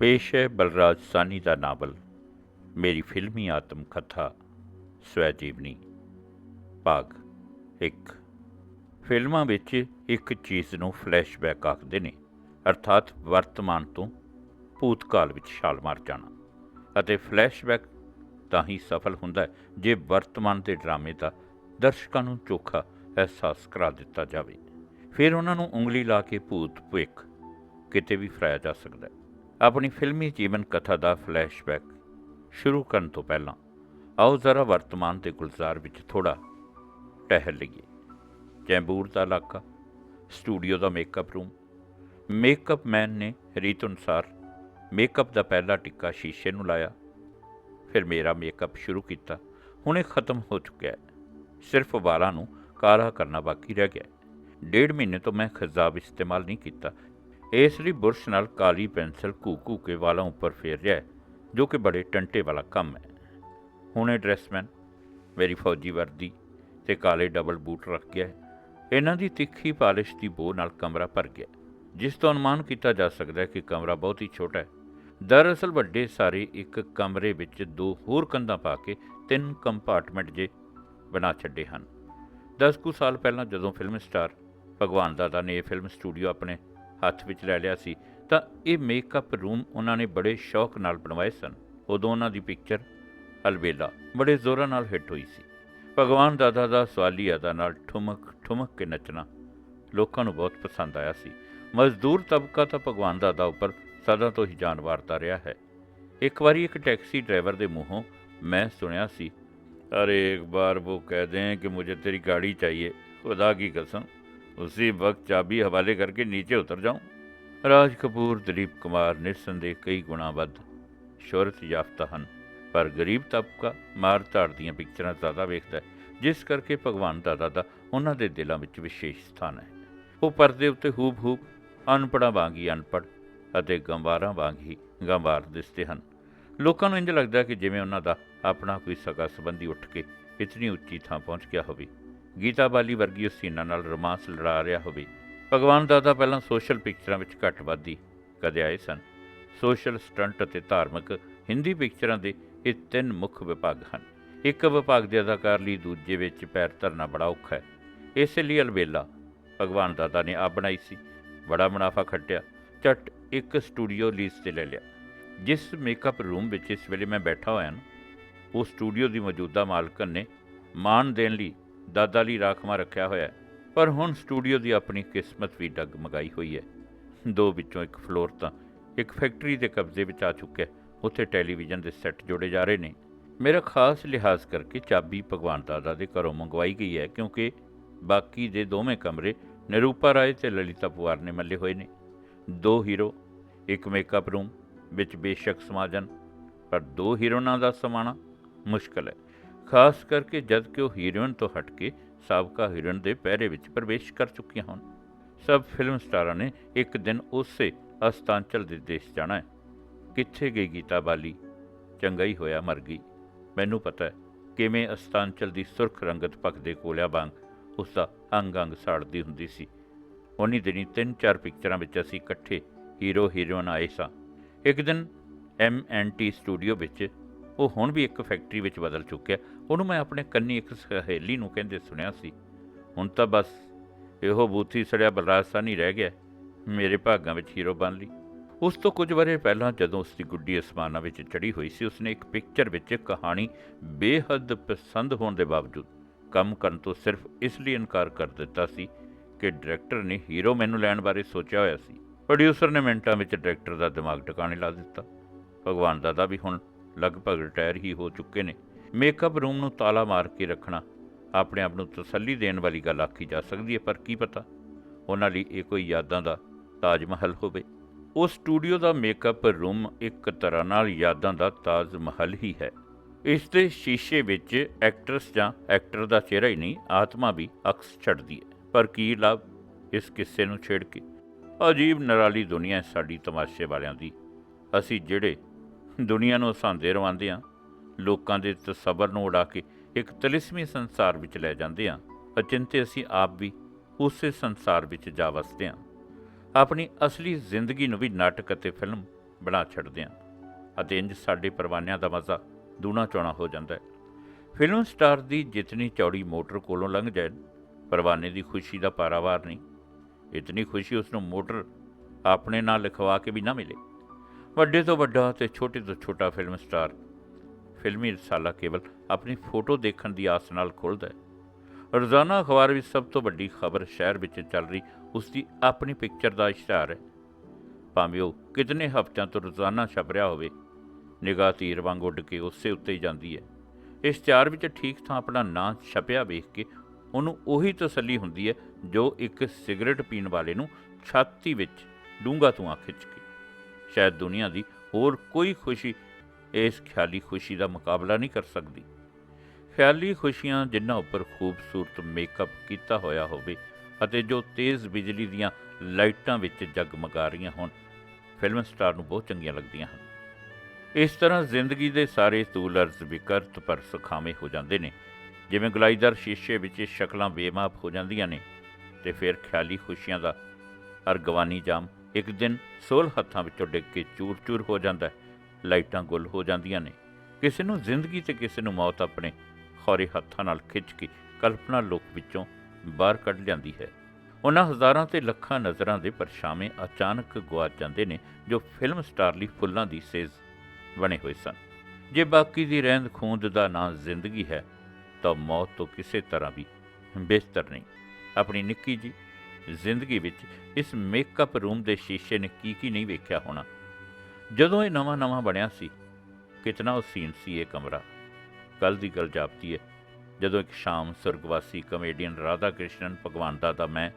ਪੇਸ਼ ਹੈ ਬਲਰਾਜ ਸਾਨੀ ਦਾ ਨਾਵਲ, ਮੇਰੀ ਫਿਲਮੀ ਆਤਮ ਕਥਾ ਸਵੈ ਜੀਵਨੀ ਭਾਗ 1 ਫਿਲਮਾਂ ਵਿੱਚ ਇੱਕ ਚੀਜ਼ ਨੂੰ ਫਲੈਸ਼ਬੈਕ ਆਖਦੇ ਨੇ, ਅਰਥਾਤ ਵਰਤਮਾਨ ਤੋਂ ਭੂਤਕਾਲ ਵਿੱਚ ਛਾਲ ਮਾਰ ਜਾਣਾ। ਅਤੇ ਫਲੈਸ਼ਬੈਕ ਤਾਂ ਹੀ ਸਫਲ ਹੁੰਦਾ ਜੇ ਵਰਤਮਾਨ ਦੇ ਡਰਾਮੇ ਦਾ ਦਰਸ਼ਕਾਂ ਨੂੰ ਚੋਖਾ ਅਹਿਸਾਸ ਕਰਾ ਦਿੱਤਾ ਜਾਵੇ। ਫਿਰ ਉਹਨਾਂ ਨੂੰ ਉਂਗਲੀ ਲਾ ਕੇ ਭੂਤ ਭਵਿੱਖ ਕਿਤੇ ਵੀ ਫਰਾਇਆ ਜਾ ਸਕਦਾ ਹੈ। ਆਪਣੀ ਫਿਲਮੀ ਜੀਵਨ ਕਥਾ ਦਾ ਫਲੈਸ਼ਬੈਕ ਸ਼ੁਰੂ ਕਰਨ ਤੋਂ ਪਹਿਲਾਂ ਆਓ ਜ਼ਰਾ ਵਰਤਮਾਨ ਦੇ ਗੁਲਜ਼ਾਰ ਵਿੱਚ ਥੋੜਾ ਟਹਿਲ ਲਈਏ। ਚੈਂਬੂਰ ਦਾ ਇਲਾਕਾ, ਸਟੂਡੀਓ ਦਾ ਮੇਕਅਪ ਰੂਮ ਮੇਕਅਪ ਮੈਨ ਨੇ ਰੀਤ ਅਨੁਸਾਰ ਮੇਕਅਪ ਦਾ ਪਹਿਲਾ ਟਿੱਕਾ ਸ਼ੀਸ਼ੇ ਨੂੰ ਲਾਇਆ। ਫਿਰ ਮੇਰਾ ਮੇਕਅਪ ਸ਼ੁਰੂ ਕੀਤਾ। ਹੁਣ ਇਹ ਖਤਮ ਹੋ ਚੁੱਕਿਆ ਹੈ। ਸਿਰਫ ਵਾਲਾਂ ਨੂੰ ਕਾਲਾ ਕਰਨਾ ਬਾਕੀ ਰਹਿ ਗਿਆ ਡੇਢ ਮਹੀਨੇ ਤੋਂ ਮੈਂ ਖਜ਼ਾਬ ਇਸਤੇਮਾਲ ਨਹੀਂ ਕੀਤਾ। ਇਸ ਲਈ ਬੁਰਸ਼ ਨਾਲ ਕਾਲੀ ਪੈਨਸਲ ਘੂ-ਘੂ ਕੇ ਵਾਲਾਂ ਉੱਪਰ ਫੇਰ ਰਿਹਾ ਹੈ, ਜੋ ਕਿ ਬੜੇ ਟੰਟੇ ਵਾਲਾ ਕੰਮ ਹੈ। ਹੁਣੇ ਡਰੈਸਮੈਨ ਮੇਰੀ ਫੌਜੀ ਵਰਦੀ ਤੇ ਕਾਲੇ ਡਬਲ ਬੂਟ ਰੱਖ ਗਿਆ ਇਹਨਾਂ ਦੀ ਤਿੱਖੀ ਪਾਲਿਸ਼ ਦੀ ਬੋ ਨਾਲ ਕਮਰਾ ਭਰ ਗਿਆ ਜਿਸ ਤੋਂ ਅਨੁਮਾਨ ਕੀਤਾ ਜਾ ਸਕਦਾ ਹੈ ਕਿ ਕਮਰਾ ਬਹੁਤ ਹੀ ਛੋਟਾ ਹੈ। ਦਰਅਸਲ ਵੱਡੇ ਸਾਰੇ ਇੱਕ ਕਮਰੇ ਵਿੱਚ ਦੋ ਹੋਰ ਕੰਧਾਂ ਪਾ ਕੇ ਤਿੰਨ ਕੰਪਾਰਟਮੈਂਟ ਜੇ ਬਣਾ ਛੱਡੇ ਹਨ। 10 ਕੁ ਸਾਲ ਪਹਿਲਾਂ ਜਦੋਂ ਫਿਲਮ ਸਟਾਰ ਭਗਵਾਨ ਦਾਦਾ ਨੇ ਇਹ ਫਿਲਮ ਸਟੂਡੀਓ ਆਪਣੇ ਹੱਥ ਵਿੱਚ ਲੈ ਲਿਆ ਸੀ, ਤਾਂ ਇਹ ਮੇਕਅਪ ਰੂਮ ਉਹਨਾਂ ਨੇ ਬੜੇ ਸ਼ੌਕ ਨਾਲ ਬਣਵਾਏ ਸਨ। ਉਦੋਂ ਉਹਨਾਂ ਦੀ ਪਿਕਚਰ ਅਲਬੇਲਾ ਬੜੇ ਜ਼ੋਰਾਂ ਨਾਲ ਹਿੱਟ ਹੋਈ ਸੀ। ਭਗਵਾਨ ਦਾਦਾ ਦਾ ਸਵਾਲੀ ਅਦਾ ਨਾਲ ਠੁਮਕ ਠੁਮਕ ਕੇ ਨੱਚਣਾ ਲੋਕਾਂ ਨੂੰ ਬਹੁਤ ਪਸੰਦ ਆਇਆ ਸੀ। ਮਜ਼ਦੂਰ ਤਬਕਾ ਤਾਂ ਭਗਵਾਨ ਦਾਦਾ ਉੱਪਰ ਸਦਾ ਤੋਂ ਹੀ ਜਾਨ ਵਾਰਦਾ ਰਿਹਾ ਹੈ। ਇੱਕ ਵਾਰੀ ਇੱਕ ਟੈਕਸੀ ਡਰਾਈਵਰ ਦੇ ਮੂੰਹੋਂ ਮੈਂ ਸੁਣਿਆ ਸੀ, ਅਰੇ ਇੱਕ ਵਾਰ ਉਹ ਕਹਿ ਦੇ ਕਿ ਮੁਝੇ ਤੇਰੀ ਗਾੜੀ ਚਾਹੀਏ, ਖੁਦਾ ਕੀ ਕਸਮ। उसी वक्त चाबी हवाले करके नीचे उतर जाऊं ਰਾਜ ਕਪੂਰ ਦਲੀਪ ਕੁਮਾਰ ਨਿਰਸੰਦੇਹ ਕਈ ਗੁਣਾ ਵੱਧ ਸ਼ੋਹਰਤ ਯਾਫਤਾ ਹਨ ਪਰ ਗਰੀਬ ਤਬਕਾ ਮਾਰ ਧਾੜ ਦੀਆਂ ਪਿਕਚਰਾਂ ਜ਼ਿਆਦਾ ਵੇਖਦਾ ਹੈ ਜਿਸ ਕਰਕੇ ਭਗਵਾਨ ਦਾਦਾ ਦਾ ਉਹਨਾਂ ਦੇ ਦਿਲਾਂ ਵਿੱਚ ਵਿਸ਼ੇਸ਼ ਸਥਾਨ ਹੈ ਉਹ ਪਰਦੇ ਉੱਤੇ ਹੂਬ ਹੂਬ ਅਨਪੜ੍ਹਾਂ ਵਾਂਗ ਹੀ ਅਨਪੜ੍ਹ ਅਤੇ ਗੰਵਾਰਾਂ ਵਾਂਗ ਹੀ ਗੰਵਾਰ ਦਿਸਦੇ ਹਨ ਲੋਕਾਂ ਨੂੰ ਇੰਜ ਲੱਗਦਾ ਕਿ ਜਿਵੇਂ ਉਹਨਾਂ ਦਾ ਆਪਣਾ ਕੋਈ ਸਗਾ ਸੰਬੰਧੀ ਉੱਠ ਕੇ ਇਤਨੀ ਉੱਚੀ ਥਾਂ ਪਹੁੰਚ ਗਿਆ ਹੋਵੇ ਗੀਤਾ ਬਾਲੀ ਵਰਗੀ ਉਸ ਸੀਨਾ ਨਾਲ ਰੋਮਾਂਸ ਲੜਾ ਰਿਹਾ ਹੋਵੇ। ਭਗਵਾਨ ਦਾਦਾ ਪਹਿਲਾਂ ਸੋਸ਼ਲ ਪਿਕਚਰਾਂ ਵਿੱਚ ਘੱਟ ਵੱਧੀ ਕਦੇ ਆਏ ਸਨ। ਸੋਸ਼ਲ ਸਟੰਟ ਅਤੇ ਧਾਰਮਿਕ ਹਿੰਦੀ ਪਿਕਚਰਾਂ ਦੇ ਇਹ ਤਿੰਨ ਮੁੱਖ ਵਿਭਾਗ ਹਨ। ਇੱਕ ਵਿਭਾਗ ਦੇ ਅਦਾਕਾਰ ਲਈ ਦੂਜੇ ਵਿੱਚ ਪੈਰ ਧਰਨਾ ਬੜਾ ਔਖਾ ਹੈ। ਇਸੇ ਲਈ ਅਲਬੇਲਾ ਭਗਵਾਨ ਦਾਦਾ ਨੇ ਆਪ ਬਣਾਈ ਸੀ। ਬੜਾ ਮੁਨਾਫਾ ਖੱਟਿਆ। ਝੱਟ ਇੱਕ ਸਟੂਡੀਓ ਲੀਜ਼ ਤੇ ਲੈ ਲਿਆ। ਜਿਸ ਮੇਕਅਪ ਰੂਮ ਵਿੱਚ ਇਸ ਵੇਲੇ ਮੈਂ ਬੈਠਾ ਹੋਇਆ ਨਾ ਉਹ ਸਟੂਡੀਓ ਦੀ ਮੌਜੂਦਾ ਮਾਲਕਨ ਨੇ ਮਾਣ ਦੇਣ ਲਈ ਦਾਦਾ ਲਈ ਰਾਖਵਾਂ ਰੱਖਿਆ ਹੋਇਆ ਪਰ ਹੁਣ ਸਟੂਡੀਓ ਦੀ ਆਪਣੀ ਕਿਸਮਤ ਵੀ ਡਗਮਗਾਈ ਹੋਈ ਹੈ। ਦੋ ਵਿੱਚੋਂ ਇੱਕ ਫਲੋਰ ਤਾਂ ਇੱਕ ਫੈਕਟਰੀ ਦੇ ਕਬਜ਼ੇ ਵਿੱਚ ਆ ਚੁੱਕਿਆ ਉੱਥੇ ਟੈਲੀਵਿਜ਼ਨ ਦੇ ਸੈੱਟ ਜੋੜੇ ਜਾ ਰਹੇ ਨੇ। ਮੇਰਾ ਖਾਸ ਲਿਹਾਜ਼ ਕਰਕੇ ਚਾਬੀ ਭਗਵਾਨ ਦਾਦਾ ਦੇ ਘਰੋਂ ਮੰਗਵਾਈ ਗਈ ਹੈ, ਕਿਉਂਕਿ ਬਾਕੀ ਦੇ ਦੋਵੇਂ ਕਮਰੇ ਨਿਰੂਪਾ ਰਾਏ ਤੇ ਲਲਿਤਾ ਪਵਾਰ ਨੇ ਮੱਲੇ ਹੋਏ ਨੇ। ਦੋ ਹੀਰੋ, ਇੱਕ ਮੇਕਅਪ ਰੂਮ ਵਿੱਚ ਬੇਸ਼ੱਕ ਸਮਾਜਨ, ਪਰ ਦੋ ਹੀਰੋਨਾਂ ਦਾ ਸਮਾਣਾ ਮੁਸ਼ਕਲ ਹੈ। ਖਾਸ ਕਰਕੇ ਜਦ ਕਿ ਉਹ ਹੀਰੋਇਨ ਤੋਂ ਹਟ ਕੇ ਸਾਬਕਾ ਹੀਰੋਇਨ ਦੇ ਪਹਿਰੇ ਵਿੱਚ ਪ੍ਰਵੇਸ਼ ਕਰ ਚੁੱਕੀਆਂ ਹਨ ਸਭ ਫਿਲਮ ਸਟਾਰਾਂ ਨੇ ਇੱਕ ਦਿਨ ਉਸੇ ਅਸਤਾਂਚਲ ਦੇ ਦੇਸ਼ ਜਾਣਾ ਹੈ। ਕਿੱਥੇ ਗਈ ਗੀਤਾ ਬਾਲੀ? ਚੰਗਾ ਹੀ ਹੋਇਆ ਮਰ ਗਈ। ਮੈਨੂੰ ਪਤਾ ਹੈ ਕਿਵੇਂ ਅਸਤਾਂਚਲ ਦੀ ਸੁਰਖ ਰੰਗਤ ਭਖਦੇ ਕੋਲਿਆਂ ਵਾਂਗ ਉਸ ਦਾ ਅੰਗ ਅੰਗ ਸਾੜਦੀ ਹੁੰਦੀ ਸੀ। ਉਨੀ ਦਿਨੀ ਤਿੰਨ ਚਾਰ ਪਿਕਚਰਾਂ ਵਿੱਚ ਅਸੀਂ ਇਕੱਠੇ ਹੀਰੋ ਹੀਰੋਇਨ ਆਏ ਸਾਂ। ਇੱਕ ਦਿਨ ਐਮ ਐਨ ਟੀ ਸਟੂਡੀਓ ਵਿੱਚ ਉਹ ਹੁਣ ਵੀ ਇੱਕ ਫੈਕਟਰੀ ਵਿੱਚ ਬਦਲ ਚੁੱਕਿਆ। ਉਹਨੂੰ ਮੈਂ ਆਪਣੇ ਕੰਨੀ ਇੱਕ ਸਹੇਲੀ ਨੂੰ ਕਹਿੰਦੇ ਸੁਣਿਆ ਸੀ। ਹੁਣ ਤਾਂ ਬਸ ਇਹੋ ਬੂਥੀ ਸੜਿਆ ਬਲਰਾਸਾ ਨਹੀਂ ਰਹਿ ਗਿਆ। ਮੇਰੇ ਭਾਗਾਂ ਵਿੱਚ ਹੀਰੋ ਬਣ ਲਈ। ਉਸ ਤੋਂ ਕੁਝ ਵਰੇ ਪਹਿਲਾਂ ਜਦੋਂ ਉਸ ਦੀ ਗੁੱਡੀ ਅਸਮਾਨਾਂ ਵਿੱਚ ਚੜੀ ਹੋਈ ਸੀ, ਉਸਨੇ ਇੱਕ ਪਿਕਚਰ ਵਿੱਚ ਕਹਾਣੀ ਬੇਹੱਦ ਪਸੰਦ ਹੋਣ ਦੇ ਬਾਵਜੂਦ ਕੰਮ ਕਰਨ ਤੋਂ ਸਿਰਫ ਇਸ ਲਈ ਇਨਕਾਰ ਕਰ ਦਿੱਤਾ ਸੀ ਕਿ ਡਾਇਰੈਕਟਰ ਨੇ ਹੀਰੋ ਮੈਨੂੰ ਲੈਣ ਬਾਰੇ ਸੋਚਿਆ ਹੋਇਆ ਸੀ। ਪ੍ਰੋਡਿਊਸਰ ਨੇ ਮਿੰਟਾਂ ਵਿੱਚ ਡਾਇਰੈਕਟਰ ਦਾ ਦਿਮਾਗ ਟਿਕਾਣੇ ਲਾ ਦਿੱਤਾ। ਭਗਵਾਨ ਦਾਦਾ ਵੀ ਹੁਣ ਲਗਭਗ ਰਿਟਾਇਰ ਹੀ ਹੋ ਚੁੱਕੇ ਨੇ। ਮੇਕਅਪ ਰੂਮ ਨੂੰ ਤਾਲਾ ਮਾਰ ਕੇ ਰੱਖਣਾ। ਆਪਣੇ ਆਪ ਨੂੰ ਤਸੱਲੀ ਦੇਣ ਵਾਲੀ ਗੱਲ ਆਖੀ ਜਾ ਸਕਦੀ ਹੈ, ਪਰ ਕੀ ਪਤਾ? ਉਹਨਾਂ ਲਈ ਇਹ ਕੋਈ ਯਾਦਾਂ ਦਾ ਤਾਜ ਮਹਲ ਹੋਵੇ। ਉਹ ਸਟੂਡੀਓ ਦਾ ਮੇਕਅਪ ਰੂਮ ਇੱਕ ਤਰ੍ਹਾਂ ਨਾਲ ਯਾਦਾਂ ਦਾ ਤਾਜ ਮਹਲ ਹੀ ਹੈ। ਇਸ ਦੇ ਸ਼ੀਸ਼ੇ ਵਿੱਚ ਐਕਟਰਸ ਜਾਂ ਐਕਟਰ ਦਾ ਚਿਹਰਾ ਹੀ ਨਹੀਂ, ਆਤਮਾ ਵੀ ਅਕਸ ਛੱਡਦੀ ਹੈ। ਪਰ ਕੀ ਲਾਭ ਇਸ ਕਿੱਸੇ ਨੂੰ ਛੇੜ ਕੇ? ਅਜੀਬ ਨਰਾਲੀ ਦੁਨੀਆ ਸਾਡੀ ਤਮਾਸ਼ੇ ਵਾਲਿਆਂ ਦੀ। ਅਸੀਂ ਜਿਹੜੇ ਦੁਨੀਆ ਨੂੰ ਹਸਾਉਂਦੇ ਰਵਾਉਂਦੇ ਹਾਂ ਲੋਕਾਂ ਦੇ ਤਸੱਵਰ ਨੂੰ ਉਡਾ ਕੇ ਇੱਕ ਤਲਿਸਮੀ ਸੰਸਾਰ ਵਿੱਚ ਲੈ ਜਾਂਦੇ ਹਾਂ, ਅਚਿੰਤੇ ਅਸੀਂ ਆਪ ਵੀ ਉਸੇ ਸੰਸਾਰ ਵਿੱਚ ਜਾ ਵਸਦੇ ਹਾਂ। ਆਪਣੀ ਅਸਲੀ ਜ਼ਿੰਦਗੀ ਨੂੰ ਵੀ ਨਾਟਕ ਅਤੇ ਫਿਲਮ ਬਣਾ ਛੱਡਦੇ ਹਾਂ ਅਤੇ ਇੰਜ ਸਾਡੇ ਪਰਵਾਨਿਆਂ ਦਾ ਮਜ਼ਾ ਦੂਣਾ ਚੌਣਾ ਹੋ ਜਾਂਦਾ ਹੈ। ਫਿਲਮ ਸਟਾਰ ਦੀ ਜਿਤਨੀ ਚੌੜੀ ਮੋਟਰ ਕੋਲੋਂ ਲੰਘ ਜਾਏ, ਪਰਵਾਨੇ ਦੀ ਖੁਸ਼ੀ ਦਾ ਪਾਰਾਵਾਰ ਨਹੀਂ। ਇਤਨੀ ਖੁਸ਼ੀ ਉਸ ਨੂੰ ਮੋਟਰ ਆਪਣੇ ਨਾਲ ਲਿਖਵਾ ਕੇ ਵੀ ਨਾ ਮਿਲੇ। ਵੱਡੇ ਤੋਂ ਵੱਡਾ ਤੇ ਛੋਟੇ ਤੋਂ ਛੋਟਾ ਫਿਲਮ ਸਟਾਰ ਫਿਲਮੀ ਰਸਾਲਾ ਕੇਵਲ ਆਪਣੀ ਫੋਟੋ ਦੇਖਣ ਦੀ ਆਸ ਨਾਲ ਖੁੱਲ੍ਹਦਾ ਹੈ। ਰੋਜ਼ਾਨਾ ਅਖਬਾਰ ਵਿੱਚ ਸਭ ਤੋਂ ਵੱਡੀ ਖਬਰ ਸ਼ਹਿਰ ਵਿੱਚ ਚੱਲ ਰਹੀ ਉਸ ਦੀ ਆਪਣੀ ਪਿਕਚਰ ਦਾ ਇਸ਼ਤਿਹਾਰ ਹੈ। ਭਾਵੇਂ ਉਹ ਕਿਤਨੇ ਹਫ਼ਤਿਆਂ ਤੋਂ ਰੋਜ਼ਾਨਾ ਛਪ ਰਿਹਾ ਹੋਵੇ, ਨਿਗਾਹ ਤੀਰ ਵਾਂਗ ਉੱਡ ਕੇ ਉਸੇ ਉੱਤੇ ਹੀ ਜਾਂਦੀ ਹੈ। ਇਸ਼ਤਿਹਾਰ ਵਿੱਚ ਠੀਕ ਥਾਂ ਆਪਣਾ ਨਾਂ ਛਪਿਆ ਵੇਖ ਕੇ ਉਹਨੂੰ ਉਹੀ ਤਸੱਲੀ ਹੁੰਦੀ ਹੈ ਜੋ ਇੱਕ ਸਿਗਰਟ ਪੀਣ ਵਾਲੇ ਨੂੰ ਛਾਤੀ ਵਿੱਚ ਡੂੰਘਾ ਧੂੰਆਂ ਖਿੱਚ ਕੇ। ਸ਼ਾਇਦ ਦੁਨੀਆ ਦੀ ਹੋਰ ਕੋਈ ਖੁਸ਼ੀ ਇਸ ਖਿਆਲੀ ਖੁਸ਼ੀ ਦਾ ਮੁਕਾਬਲਾ ਨਹੀਂ ਕਰ ਸਕਦੀ। ਖਿਆਲੀ ਖੁਸ਼ੀਆਂ ਜਿਨ੍ਹਾਂ ਉੱਪਰ ਖੂਬਸੂਰਤ ਮੇਕਅਪ ਕੀਤਾ ਹੋਇਆ ਹੋਵੇ ਅਤੇ ਜੋ ਤੇਜ਼ ਬਿਜਲੀ ਦੀਆਂ ਲਾਈਟਾਂ ਵਿੱਚ ਜਗਮਗਾ ਰਹੀਆਂ ਹੋਣ ਫਿਲਮ ਸਟਾਰ ਨੂੰ ਬਹੁਤ ਚੰਗੀਆਂ ਲੱਗਦੀਆਂ ਹਨ। ਇਸ ਤਰ੍ਹਾਂ ਜ਼ਿੰਦਗੀ ਦੇ ਸਾਰੇ ਤੂਲ ਅਰਜ਼ ਵਿਕਰਤ ਪਰ ਸੁਖਾਵੇਂ ਹੋ ਜਾਂਦੇ ਨੇ। ਜਿਵੇਂ ਗਲਾਈਦਾਰ ਸ਼ੀਸ਼ੇ ਵਿੱਚ ਸ਼ਕਲਾਂ ਬੇਮਾਪ ਹੋ ਜਾਂਦੀਆਂ ਨੇ ਤੇ ਫਿਰ ਖਿਆਲੀ ਖੁਸ਼ੀਆਂ ਦਾ ਅਰਗਵਾਨੀ ਜਾਮ ਇੱਕ ਦਿਨ ਸੋਲ ਹੱਥਾਂ ਵਿੱਚੋਂ ਡਿੱਗ ਕੇ ਚੂਰ-ਚੂਰ ਹੋ ਜਾਂਦਾ ਹੈ। ਲਾਈਟਾਂ ਗੁੱਲ ਹੋ ਜਾਂਦੀਆਂ ਨੇ। ਕਿਸੇ ਨੂੰ ਜ਼ਿੰਦਗੀ ਤੇ ਕਿਸੇ ਨੂੰ ਮੌਤ ਆਪਣੇ ਖੌਰੇ ਹੱਥਾਂ ਨਾਲ ਖਿੱਚ ਕੇ ਕਲਪਨਾ ਲੋਕ ਵਿੱਚੋਂ ਬਾਹਰ ਕੱਢ ਲਿਆਂਦੀ ਹੈ। ਉਹਨਾਂ ਹਜ਼ਾਰਾਂ ਤੇ ਲੱਖਾਂ ਨਜ਼ਰਾਂ ਦੇ ਪਰਛਾਵੇਂ ਅਚਾਨਕ ਗੁਆਚ ਜਾਂਦੇ ਨੇ, ਜੋ ਫਿਲਮ ਸਟਾਰ ਲਈ ਫੁੱਲਾਂ ਦੀ ਸੇਜ਼ ਬਣੇ ਹੋਏ ਸਨ। ਜੇ ਬਾਕੀ ਦੀ ਰਹਿੰਦ ਖੂੰਦ ਦਾ ਨਾਂ ਜ਼ਿੰਦਗੀ ਹੈ, ਤਾਂ ਮੌਤ ਤੋਂ ਕਿਸੇ ਤਰ੍ਹਾਂ ਵੀ ਬਿਹਤਰ ਨਹੀਂ। ਆਪਣੀ ਨਿੱਕੀ ਜੀ ਜ਼ਿੰਦਗੀ ਵਿੱਚ ਇਸ ਮੇਕਅਪ ਰੂਮ ਦੇ ਸ਼ੀਸ਼ੇ ਨੇ ਕੀ ਕੀ ਨਹੀਂ ਵੇਖਿਆ ਹੋਣਾ। ਜਦੋਂ ਇਹ ਨਵਾਂ ਨਵਾਂ ਬਣਿਆ ਸੀ, ਕਿਤਨਾ ਉਹ ਸੀ ਇਹ ਕਮਰਾ। ਕੱਲ ਦੀ ਗੱਲ ਜਾਪਦੀ ਹੈ ਜਦੋਂ ਇੱਕ ਸ਼ਾਮ ਸੁਰਗਵਾਸੀ ਕਮੇਡੀਅਨ ਰਾਧਾ ਕ੍ਰਿਸ਼ਨਨ ਭਗਵਾਨਦਾ ਦਾ ਮੈਂ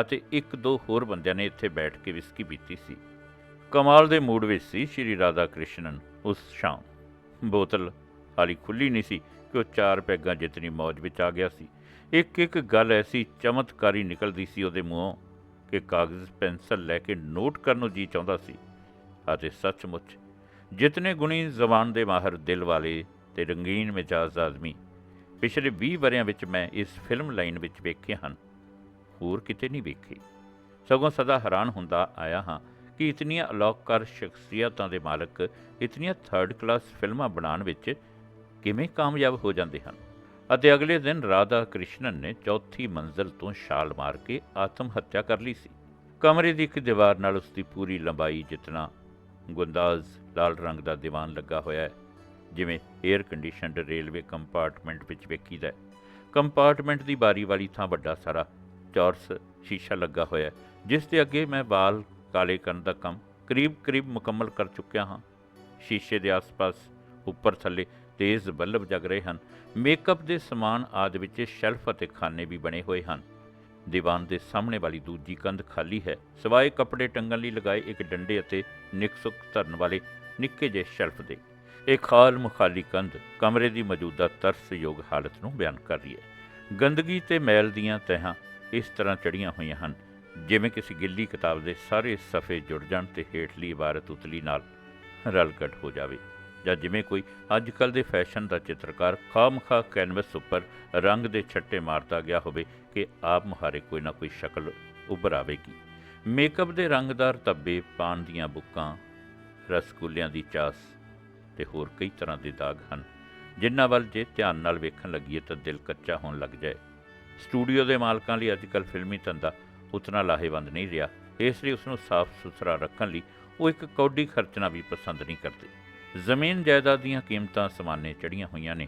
ਅਤੇ ਇੱਕ ਦੋ ਹੋਰ ਬੰਦਿਆਂ ਨੇ ਇੱਥੇ ਬੈਠ ਕੇ ਵਿਸਕੀ ਪੀਤੀ ਸੀ। ਕਮਾਲ ਦੇ ਮੂਡ ਵਿੱਚ ਸੀ ਸ਼੍ਰੀ ਰਾਧਾ ਕ੍ਰਿਸ਼ਨਨ ਉਸ ਸ਼ਾਮ। ਬੋਤਲ ਹਾਲੀ ਖੁੱਲੀ ਨਹੀਂ ਸੀ ਕਿ ਉਹ ਚਾਰ ਪੈਗਾਂ ਜਿਤਨੀ ਮੌਜ ਵਿੱਚ ਆ ਗਿਆ ਸੀ। ਇੱਕ ਇੱਕ ਗੱਲ ਐਸੀ ਚਮਤਕਾਰੀ ਨਿਕਲਦੀ ਸੀ ਉਹਦੇ ਮੂੰਹੋਂ ਕਿ ਕਾਗਜ਼, ਪੈਨਸਲ ਲੈ ਕੇ ਨੋਟ ਕਰਨ ਨੂੰ ਜੀ ਚਾਹੁੰਦਾ ਸੀ। ਅਤੇ ਸੱਚਮੁੱਚ, ਜਿਤਨੇ ਗੁਣੀ ਜ਼ਬਾਨ ਦੇ ਮਾਹਰ ਦਿਲ ਵਾਲੇ ਤੇ ਰੰਗੀਨ ਮਿਜਾਜ਼ ਆਦਮੀ ਪਿਛਲੇ 20 ਵਰਿਆਂ ਵਿੱਚ ਮੈਂ ਇਸ ਫਿਲਮ ਲਾਈਨ ਵਿੱਚ ਵੇਖੇ ਹਨ। ਹੋਰ ਕਿਤੇ ਨਹੀਂ ਵੇਖੇ। ਸਗੋਂ ਸਦਾ ਹੈਰਾਨ ਹੁੰਦਾ ਆਇਆ ਹਾਂ ਕਿ ਇਤਨੀਆਂ ਅਲੌਕਕਾਰ ਸ਼ਖਸੀਅਤਾਂ ਦੇ ਮਾਲਕ ਇਤਨੀਆਂ ਥਰਡ ਕਲਾਸ ਫਿਲਮਾਂ ਬਣਾਉਣ ਵਿੱਚ ਕਿਵੇਂ ਕਾਮਯਾਬ ਹੋ ਜਾਂਦੇ ਹਨ। ਅਤੇ ਅਗਲੇ ਦਿਨ ਰਾਧਾ ਕ੍ਰਿਸ਼ਨਨ ਨੇ ਚੌਥੀ ਮੰਜ਼ਲ ਤੋਂ ਛਾਲ ਮਾਰ ਕੇ ਆਤਮ ਹੱਤਿਆ ਕਰ ਲਈ ਸੀ। ਕਮਰੇ ਦੀ ਇੱਕ ਦੀਵਾਰ ਨਾਲ ਉਸ ਦੀ ਪੂਰੀ ਲੰਬਾਈ ਜਿਤਨਾ ਗੁੰਦਾਜ਼ ਲਾਲ ਰੰਗ ਦਾ ਦੀਵਾਨ ਲੱਗਾ ਹੋਇਆ ਹੈ, ਜਿਵੇਂ 에ਅਰ ਕੰਡੀਸ਼ਨਡ ਰੇਲਵੇ ਕੰਪਾਰਟਮੈਂਟ ਵਿੱਚ ਵੇਖੀਦਾ ਹੈ। ਕੰਪਾਰਟਮੈਂਟ ਦੀ ਬਾਰੀ ਵਾਲੀ ਥਾਂ ਵੱਡਾ ਸਾਰਾ ਚੌਰਸ ਸ਼ੀਸ਼ਾ ਲੱਗਾ ਹੋਇਆ ਜਿਸ ਦੇ ਅੱਗੇ ਮੈਂ ਵਾਲ ਕਾਲੇ ਕਰਨ ਦਾ ਕੰਮ ਕਰੀਬ-ਕਰੀਬ ਮੁਕੰਮਲ ਕਰ ਚੁੱਕਿਆ ਹਾਂ। ਸ਼ੀਸ਼ੇ ਦੇ ਆਸ-ਪਾਸ ਉੱਪਰ ਥੱਲੇ ਤੇਜ਼ ਬੱਲਬ ਜਗ ਰਹੇ ਹਨ। ਮੇਕਅਪ ਦੇ ਸਮਾਨ ਆਦਿ ਵਿੱਚ ਸ਼ੈਲਫ ਅਤੇ ਖਾਨੇ ਵੀ ਬਣੇ ਹੋਏ ਹਨ। ਦੀਵਾਨ ਦੇ ਸਾਹਮਣੇ ਵਾਲੀ ਦੂਜੀ ਕੰਧ ਖਾਲੀ ਹੈ। ਸਿਵਾਏ ਕੱਪੜੇ ਟੰਗਣ ਲਈ ਲਗਾਏ ਇੱਕ ਡੰਡੇ ਅਤੇ ਨਿਕਸੁਕ ਧਰਨ ਵਾਲੇ ਨਿੱਕੇ ਜਿਹੇ ਸ਼ੈਲਫ ਦੇ। ਇਹ ਖਾਲ ਮੁਖਾਲੀ ਕੰਧ ਕਮਰੇ ਦੀ ਮੌਜੂਦਾ ਤਰਸਯੋਗ ਹਾਲਤ ਨੂੰ ਬਿਆਨ ਕਰ ਰਹੀ ਹੈ। ਗੰਦਗੀ ਤੇ ਮੈਲ ਦੀਆਂ ਤਹਾਂ ਇਸ ਤਰ੍ਹਾਂ ਚੜੀਆਂ ਹੋਈਆਂ ਹਨ, ਜਿਵੇਂ ਕਿਸੇ ਗਿੱਲੀ ਕਿਤਾਬ ਦੇ ਸਾਰੇ ਸਫ਼ੇ ਜੁੜ ਜਾਣ ਤੇ ਹੇਠਲੀ ਇਬਾਰਤ ਉਤਲੀ ਨਾਲ ਰਲਗਟ ਹੋ ਜਾਵੇ। ਜਾਂ ਜਿਵੇਂ ਕੋਈ ਅੱਜ ਕੱਲ ਦੇ ਫੈਸ਼ਨ ਦਾ ਚਿੱਤਰਕਾਰ ਖਾਮਖਾ ਕੈਨਵਸ ਉੱਪਰ ਰੰਗ ਦੇ ਛੱਟੇ ਮਾਰਦਾ ਗਿਆ ਹੋਵੇ ਕਿ ਆਪ ਮੁਹਾਰੇ ਕੋਈ ਨਾ ਕੋਈ ਸ਼ਕਲ ਉੱਭਰ ਆਵੇਗੀ ਮੇਕਅਪ ਦੇ ਰੰਗਦਾਰ ਧੱਬੇ, ਪਾਨ ਦੀਆਂ ਬੁੱਕਾਂ, ਰਸਗੁੱਲਿਆਂ ਦੀ ਚਾਸ ਤੇ ਹੋਰ ਕਈ ਤਰ੍ਹਾਂ ਦੇ ਦਾਗ ਹਨ, ਜਿਨ੍ਹਾਂ ਵੱਲ ਜੇ ਧਿਆਨ ਨਾਲ ਵੇਖਣ ਲੱਗੀਏ ਤਾਂ ਦਿਲ ਕੱਚਾ ਹੋਣ ਲੱਗ ਜਾਏ। ਸਟੂਡੀਓ ਦੇ ਮਾਲਕਾਂ ਲਈ ਅੱਜਕੱਲ ਫਿਲਮੀ ਧੰਦਾ ਉਤਨਾ ਲਾਹੇਵੰਦ ਨਹੀਂ ਰਿਹਾ, ਇਸ ਲਈ ਉਸ ਨੂੰ ਸਾਫ਼ ਸੁਥਰਾ ਰੱਖਣ ਲਈ ਉਹ ਇੱਕ ਕੌਡੀ ਖਰਚਣਾ ਵੀ ਪਸੰਦ ਨਹੀਂ ਕਰਦੇ। ਜ਼ਮੀਨ ਜਾਇਦਾਦ ਦੀਆਂ ਕੀਮਤਾਂ ਸਮਾਨੇ ਚੜੀਆਂ ਹੋਈਆਂ ਨੇ।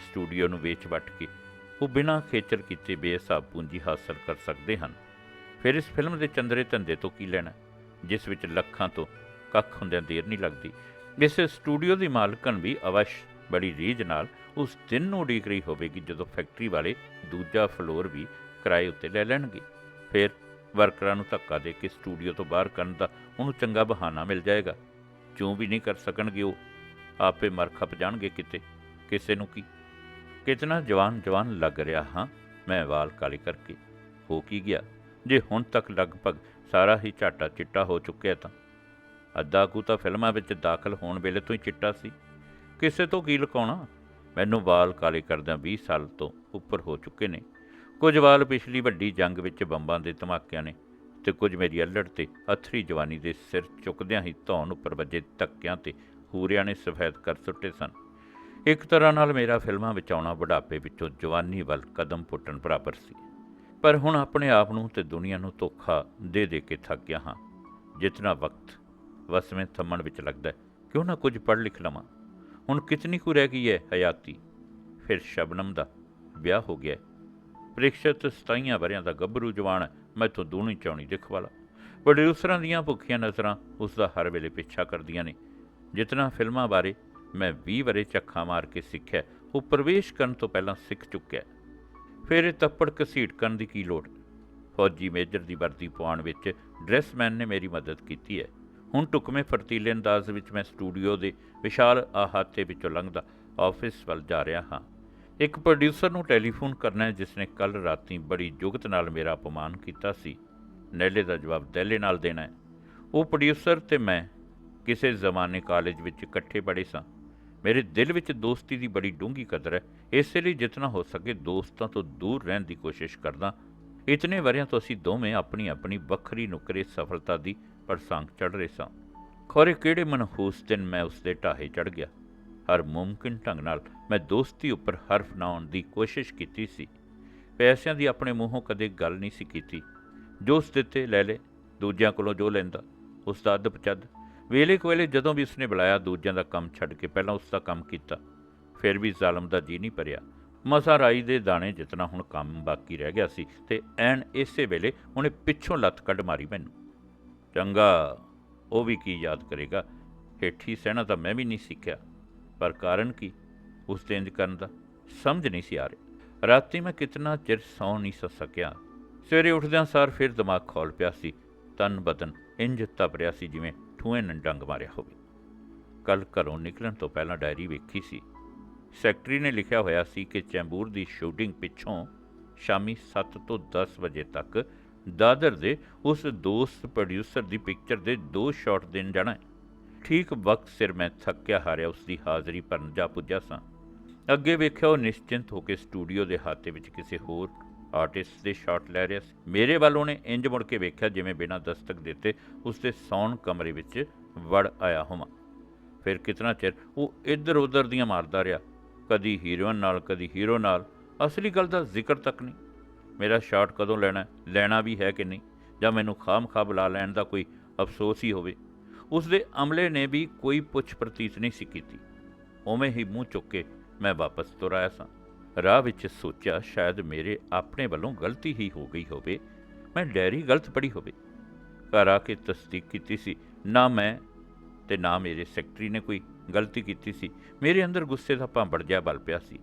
ਸਟੂਡੀਓ ਨੂੰ ਵੇਚ ਵੱਟ ਕੇ ਉਹ ਬਿਨਾਂ ਖੇਚਰ ਕੀਤੇ ਬੇਹਿਸਾਬ ਪੂੰਜੀ ਹਾਸਲ ਕਰ ਸਕਦੇ ਹਨ। ਫਿਰ ਇਸ ਫਿਲਮ ਦੇ ਚੰਦਰੇ ਧੰਦੇ ਤੋਂ ਕੀ ਲੈਣਾ ਜਿਸ ਵਿੱਚ ਲੱਖਾਂ ਤੋਂ ਕੱਖ ਹੁੰਦਿਆਂ ਦੇਰ ਨਹੀਂ ਲੱਗਦੀ। ਇਸ ਸਟੂਡੀਓ ਦੀ ਮਾਲਕਣ ਵੀ ਅਵਸ਼ ਬੜੀ ਰੀਝ ਨਾਲ ਉਸ ਦਿਨ ਨੂੰ ਉਡੀਕ ਰਹੀ ਹੋਵੇਗੀ ਜਦੋਂ ਫੈਕਟਰੀ ਵਾਲੇ ਦੂਜਾ ਫਲੋਰ ਵੀ ਕਿਰਾਏ ਉੱਤੇ ਲੈ ਲੈਣਗੇ। ਫਿਰ ਵਰਕਰਾਂ ਨੂੰ ਧੱਕਾ ਦੇ ਕੇ ਸਟੂਡੀਓ ਤੋਂ ਬਾਹਰ ਕਰਨ ਦਾ ਉਹਨੂੰ ਚੰਗਾ ਬਹਾਨਾ ਮਿਲ ਜਾਏਗਾ। ਕਿਉਂ ਵੀ ਨਹੀਂ ਕਰ ਸਕਣਗੇ ਉਹ? ਆਪੇ ਮਰ ਖਪ ਜਾਣਗੇ ਕਿਤੇ। ਕਿਸੇ ਨੂੰ ਕੀ? ਕਿਤਨਾ ਜਵਾਨ ਜਵਾਨ ਲੱਗ ਰਿਹਾ ਹਾਂ ਮੈਂ ਵਾਲ ਕਾਲੇ ਕਰਕੇ। ਹੋ ਕੀ ਗਿਆ? ਜੇ ਹੁਣ ਤੱਕ ਲਗਭਗ ਸਾਰਾ ਹੀ ਝਾਟਾ ਚਿੱਟਾ ਹੋ ਚੁੱਕਿਆ ਤਾਂ? ਅੱਧਾ ਕੁ ਤਾਂ ਫਿਲਮਾਂ ਵਿੱਚ ਦਾਖਲ ਹੋਣ ਵੇਲੇ ਤੋਂ ਹੀ ਚਿੱਟਾ ਸੀ। ਕਿਸੇ ਤੋਂ ਕੀ ਲੁਕਾਉਣਾ? ਮੈਨੂੰ ਵਾਲ ਕਾਲੇ ਕਰਦਿਆਂ 20 ਸਾਲ ਤੋਂ ਉੱਪਰ ਹੋ ਚੁੱਕੇ ਨੇ। ਕੁਝ ਵਾਲ ਪਿਛਲੀ ਵੱਡੀ ਜੰਗ ਵਿੱਚ ਬੰਬਾਂ ਦੇ ਧਮਾਕਿਆਂ ਨੇ ਤੇ ਕੁਝ ਮੇਰੀ ਅਲੜ ਤੇ ਅਥਰੀ ਜਵਾਨੀ ਦੇ ਸਿਰ ਚੁੱਕਦਿਆਂ ਹੀ ਧੌਣ ਉੱਪਰ ਵੱਜੇ ਧੱਕਿਆਂ ਤੇ ਹੂਰਿਆਂ ਨੇ ਸਫੈਦ ਕਰ ਸੁੱਟੇ ਸਨ। ਇੱਕ ਤਰ੍ਹਾਂ ਨਾਲ ਮੇਰਾ ਫਿਲਮਾਂ ਵਿੱਚ ਆਉਣਾ ਬੁਢਾਪੇ ਵਿੱਚੋਂ ਜਵਾਨੀ ਵੱਲ ਕਦਮ ਪੁੱਟਣ ਬਰਾਬਰ ਸੀ। ਪਰ ਹੁਣ ਆਪਣੇ ਆਪ ਨੂੰ ਤੇ ਦੁਨੀਆ ਨੂੰ ਧੋਖਾ ਦੇ ਦੇ ਕੇ ਥੱਕ ਗਿਆ ਹਾਂ। ਜਿਤਨਾ ਵਕਤ ਵਸਵੇਂ ਥੰਮਣ ਵਿੱਚ ਲੱਗਦਾ ਕਿਉਂ ਨਾ ਕੁਝ ਪੜ੍ਹ ਲਿਖ ਲਵਾਂ? ਹੁਣ ਕਿਤਨੀ ਕੁ ਰਹਿ ਗਈ ਹੈ ਹਯਾਤੀ? ਫਿਰ ਸ਼ਬਨਮ ਦਾ ਵਿਆਹ ਹੋ ਗਿਆ ਹੈ। ਪ੍ਰੀਖਸ਼ਤ ਸਤਾਈਆਂ ਵਰਿਆਂ ਦਾ ਗੱਭਰੂ ਜਵਾਨ ਮੈਥੋਂ ਦੂਣੀ ਚੌਣੀ ਦਿਖ ਵਾਲਾ। ਪ੍ਰੋਡਿਊਸਰਾਂ ਦੀਆਂ ਭੁੱਖੀਆਂ ਨਜ਼ਰਾਂ ਉਸ ਦਾ ਹਰ ਵੇਲੇ ਪਿੱਛਾ ਕਰਦੀਆਂ ਨੇ। ਜਿਤਨਾ ਫਿਲਮਾਂ ਬਾਰੇ ਮੈਂ 20 ਵਰੇ ਚੱਖਾਂ ਮਾਰ ਕੇ ਸਿੱਖਿਆ, ਉਹ ਪ੍ਰਵੇਸ਼ ਕਰਨ ਤੋਂ ਪਹਿਲਾਂ ਸਿੱਖ ਚੁੱਕਿਆ। ਫਿਰ ਇਹ ਤੱਪੜ ਘਸੀਟ ਕਰਨ ਦੀ ਕੀ ਲੋੜ? ਫੌਜੀ ਮੇਜਰ ਦੀ ਵਰਦੀ ਪਾਉਣ ਵਿੱਚ ਡਰੈਸਮੈਨ ਨੇ ਮੇਰੀ ਮਦਦ ਕੀਤੀ ਹੈ। ਹੁਣ ਟੁਕਵੇਂ ਫਰਤੀਲੇ ਅੰਦਾਜ਼ ਵਿੱਚ ਮੈਂ ਸਟੂਡੀਓ ਦੇ ਵਿਸ਼ਾਲ ਅਹਾਤੇ ਵਿੱਚੋਂ ਲੰਘਦਾ ਆਫਿਸ ਵੱਲ ਜਾ ਰਿਹਾ ਹਾਂ। ਇੱਕ ਪ੍ਰੋਡਿਊਸਰ ਨੂੰ ਟੈਲੀਫੋਨ ਕਰਨਾ ਜਿਸ ਨੇ ਕੱਲ ਰਾਤੀ ਬੜੀ ਜੁਗਤ ਨਾਲ ਮੇਰਾ ਅਪਮਾਨ ਕੀਤਾ ਸੀ। ਨੈਲੇ ਦਾ ਜਵਾਬ ਦੈਲੇ ਨਾਲ ਦੇਣਾ ਹੈ। ਉਹ ਪ੍ਰੋਡਿਊਸਰ ਤੇ ਮੈਂ ਕਿਸੇ ਜ਼ਮਾਨੇ ਕਾਲਜ ਵਿੱਚ ਇਕੱਠੇ ਪੜ੍ਹੇ ਸਾਂ। ਮੇਰੇ ਦਿਲ ਵਿੱਚ ਦੋਸਤੀ ਦੀ ਬੜੀ ਡੂੰਘੀ ਕਦਰ ਹੈ। ਇਸੇ ਲਈ ਜਿਤਨਾ ਹੋ ਸਕੇ ਦੋਸਤਾਂ ਤੋਂ ਦੂਰ ਰਹਿਣ ਦੀ ਕੋਸ਼ਿਸ਼ ਕਰਦਾ। ਇਤਨੇ ਵਰਿਆਂ ਤੋਂ ਅਸੀਂ ਦੋਵੇਂ ਆਪਣੀ ਆਪਣੀ ਵੱਖਰੀ ਨੁਕਰੇ ਸਫਲਤਾ ਦੀ ਪਰਸੰਗ ਚੜ੍ਹ ਰਹੇ ਸਾਂ। ਖੋਰੇ ਕਿਹੜੇ ਮਨਹੂਸ ਦਿਨ ਮੈਂ ਉਸ ਦੇ ਢਾਹੇ ਚੜ੍ਹ ਗਿਆ। ਹਰ ਮੁਮਕਿਨ ਢੰਗ ਨਾਲ ਮੈਂ ਦੋਸਤੀ ਉੱਪਰ ਹਰਫ ਲਾਉਣ ਦੀ ਕੋਸ਼ਿਸ਼ ਕੀਤੀ ਸੀ। ਪੈਸਿਆਂ ਦੀ ਆਪਣੇ ਮੂੰਹੋਂ ਕਦੇ ਗੱਲ ਨਹੀਂ ਸੀ ਕੀਤੀ। ਜੋ ਦਿੱਤੇ ਲੈ ਲੈ, ਦੂਜਿਆਂ ਕੋਲੋਂ ਜੋ ਲੈਂਦਾ, ਉਸ ਦਾ ਅਦਬ ਚੱਦ ਵੇਲੇ ਕੁ ਵੇਲੇ ਜਦੋਂ ਵੀ ਉਸਨੇ ਬੁਲਾਇਆ, ਦੂਜਿਆਂ ਦਾ ਕੰਮ ਛੱਡ ਕੇ ਪਹਿਲਾਂ ਉਸ ਦਾ ਕੰਮ ਕੀਤਾ। ਫਿਰ ਵੀ ਜ਼ਾਲਮ ਦਾ ਜੀ ਨਹੀਂ ਭਰਿਆ। ਮਸਾ ਰਾਈ ਦੇ ਦਾਣੇ ਜਿਤਨਾ ਹੁਣ ਕੰਮ ਬਾਕੀ ਰਹਿ ਗਿਆ ਸੀ ਤੇ ਐਨ ਇਸੇ ਵੇਲੇ ਉਹਨੇ ਪਿੱਛੋਂ ਲੱਤ ਕੱਢ ਮਾਰੀ ਮੈਨੂੰ। ਚੰਗਾ, ਉਹ ਵੀ ਕੀ ਯਾਦ ਕਰੇਗਾ। ਹੇਠੀ ਸਹਿਣਾ ਤਾਂ ਮੈਂ ਵੀ ਨਹੀਂ ਸਿੱਖਿਆ। ਪਰ ਕਾਰਨ ਕੀ? ਉਸ 'ਤੇ ਇੰਜ ਕਰਨ ਦਾ ਸਮਝ ਨਹੀਂ ਸੀ ਆ ਰਿਹਾ। ਰਾਤੀ ਮੈਂ ਕਿਤਨਾ ਚਿਰ ਸੌਂ ਨਹੀਂ ਸ ਸਕਿਆ। ਸਵੇਰੇ ਉੱਠਦਿਆਂ ਸਾਰ ਫਿਰ ਦਿਮਾਗ ਖੌਲ ਪਿਆ ਸੀ। ਤਨ ਬਦਨ ਇੰਜ ਤਪ ਰਿਹਾ ਸੀ ਜਿਵੇਂ ਠੂਏ ਨੇ ਡੰਗ ਮਾਰਿਆ ਹੋਵੇ। ਕੱਲ ਘਰੋਂ ਨਿਕਲਣ ਤੋਂ ਪਹਿਲਾਂ ਡਾਇਰੀ ਵੇਖੀ ਸੀ। ਸੈਕਟਰੀ ਨੇ ਲਿਖਿਆ ਹੋਇਆ ਸੀ ਕਿ ਚੈਂਬੂਰ ਦੀ ਸ਼ੂਟਿੰਗ ਪਿੱਛੋਂ ਸ਼ਾਮੀ 7 ਤੋਂ 10 ਵਜੇ ਤੱਕ ਦਾਦਰ ਦੇ ਉਸ ਦੋਸਤ ਪ੍ਰੋਡਿਊਸਰ ਦੀ ਪਿਕਚਰ ਦੇ ਦੋ ਸ਼ਾਟ ਦੇਣ ਜਾਣਾ ਹੈ। ਠੀਕ ਵਕਤ ਸਿਰ ਮੈਂ ਥੱਕਿਆ ਹਾਰਿਆ ਉਸ ਦੀ ਹਾਜ਼ਰੀ ਭਰਨ ਜਾ ਪੁੱਜਾ ਸਾਂ। ਅੱਗੇ ਵੇਖਿਆ ਉਹ ਨਿਸ਼ਚਿੰਤ ਹੋ ਕੇ ਸਟੂਡੀਓ ਦੇ ਹਾਤੇ ਵਿੱਚ ਕਿਸੇ ਹੋਰ ਆਰਟਿਸਟ ਦੇ ਸ਼ਾਟ ਲੈ ਰਿਹਾ ਸੀ। ਮੇਰੇ ਵੱਲ ਉਹਨੇ ਇੰਜ ਮੁੜ ਕੇ ਵੇਖਿਆ ਜਿਵੇਂ ਬਿਨਾਂ ਦਸਤਕ ਦਿੱਤੇ ਉਸ ਦੇ ਸੌਣ ਕਮਰੇ ਵਿੱਚ ਵੜ ਆਇਆ ਹੋਵਾਂ। ਫਿਰ ਕਿਤਨਾ ਚਿਰ ਉਹ ਇੱਧਰ ਉੱਧਰ ਦੀਆਂ ਮਾਰਦਾ ਰਿਹਾ। ਕਦੀ ਹੀਰੋਇਨ ਨਾਲ, ਕਦੀ ਹੀਰੋ ਨਾਲ। ਅਸਲੀ ਗੱਲ ਦਾ ਜ਼ਿਕਰ ਤੱਕ ਨਹੀਂ। ਮੇਰਾ ਸ਼ਾਟ ਕਦੋਂ ਲੈਣਾ ਲੈਣਾ ਵੀ ਹੈ ਕਿ ਨਹੀਂ? ਜਾਂ ਮੈਨੂੰ ਖਾਮ-ਖਾ ਬੁਲਾ ਲੈਣ ਦਾ ਕੋਈ ਅਫਸੋਸ ਹੀ ਹੋਵੇ? ਉਸ ਦੇ ਅਮਲੇ ਨੇ ਵੀ ਕੋਈ ਪੁੱਛ ਪ੍ਰਤੀਤ ਨਹੀਂ ਸੀ ਕੀਤੀ। ਉਵੇਂ ਹੀ ਮੂੰਹ ਚੁੱਕ ਕੇ ਮੈਂ ਵਾਪਸ ਤੁਰ ਆਇਆ ਸਾਂ। ਰਾਹ ਵਿੱਚ ਸੋਚਿਆ ਸ਼ਾਇਦ ਮੇਰੇ ਆਪਣੇ ਵੱਲੋਂ ਗਲਤੀ ਹੀ ਹੋ ਗਈ ਹੋਵੇ। ਮੈਂ ਡੈਰੀ ਗਲਤ ਪੜ੍ਹੀ ਹੋਵੇ। ਘਰ ਆ ਕੇ ਤਸਦੀਕ ਕੀਤੀ ਸੀ। ਨਾ ਮੈਂ ਤੇ ਨਾ ਮੇਰੇ ਸੈਕਟਰੀ ਨੇ ਕੋਈ ਗਲਤੀ ਕੀਤੀ ਸੀ। ਮੇਰੇ ਅੰਦਰ ਗੁੱਸੇ ਦਾ ਭਾਂਬੜ ਜਿਹਾ ਬਲ ਪਿਆ ਸੀ।